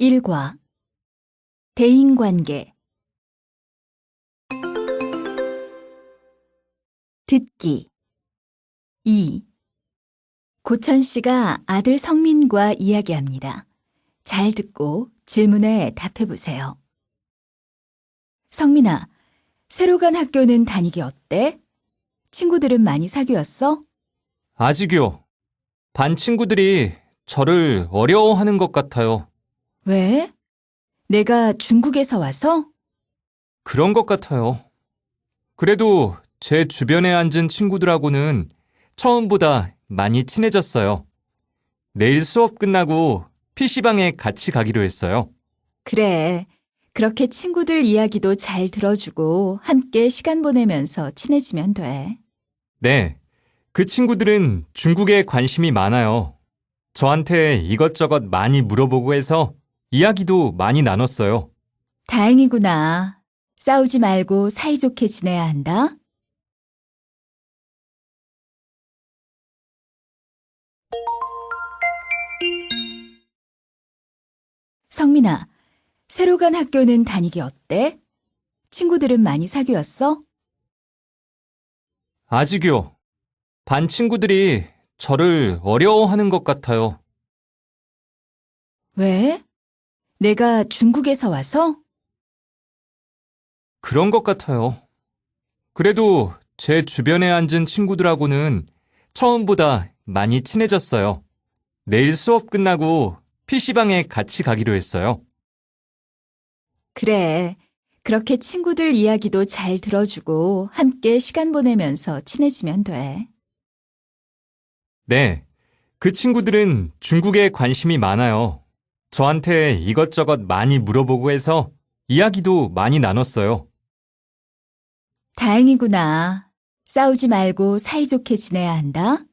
일과 대인관계 듣기 2. 고천 씨가 아들 성민과 이야기합니다. 잘 듣고 질문에 답해 보세요. 성민아, 새로 간 학교는 다니기 어때? 친구들은 많이 사귀었어? 아직요. 반 친구들이 저를 어려워하는 것 같아요. 왜? 내가 중국에서 와서? 그런 것 같아요. 그래도 제 주변에 앉은 친구들하고는 처음보다 많이 친해졌어요. 내일 수업 끝나고 PC방에 같이 가기로 했어요. 그래. 그렇게 친구들 이야기도 잘 들어주고 함께 시간 보내면서 친해지면 돼. 네. 그 친구들은 중국에 관심이 많아요. 저한테 이것저것 많이 물어보고 해서 이야기도 많이 나눴어요. 다행이구나. 싸우지 말고 사이좋게 지내야 한다. 성민아, 새로 간 학교는 다니기 어때? 친구들은 많이 사귀었어? 아직요. 반 친구들이 저를 어려워하는 것 같아요. 왜? 내가 중국에서 와서? 그런 것 같아요. 그래도 제 주변에 앉은 친구들하고는 처음보다 많이 친해졌어요. 내일 수업 끝나고 PC방에 같이 가기로 했어요. 그래. 그렇게 친구들 이야기도 잘 들어주고 함께 시간 보내면서 친해지면 돼. 네. 그 친구들은 중국에 관심이 많아요. 저한테 이것저것 많이 물어보고 해서 이야기도 많이 나눴어요. 다행이구나. 싸우지 말고 사이좋게 지내야 한다.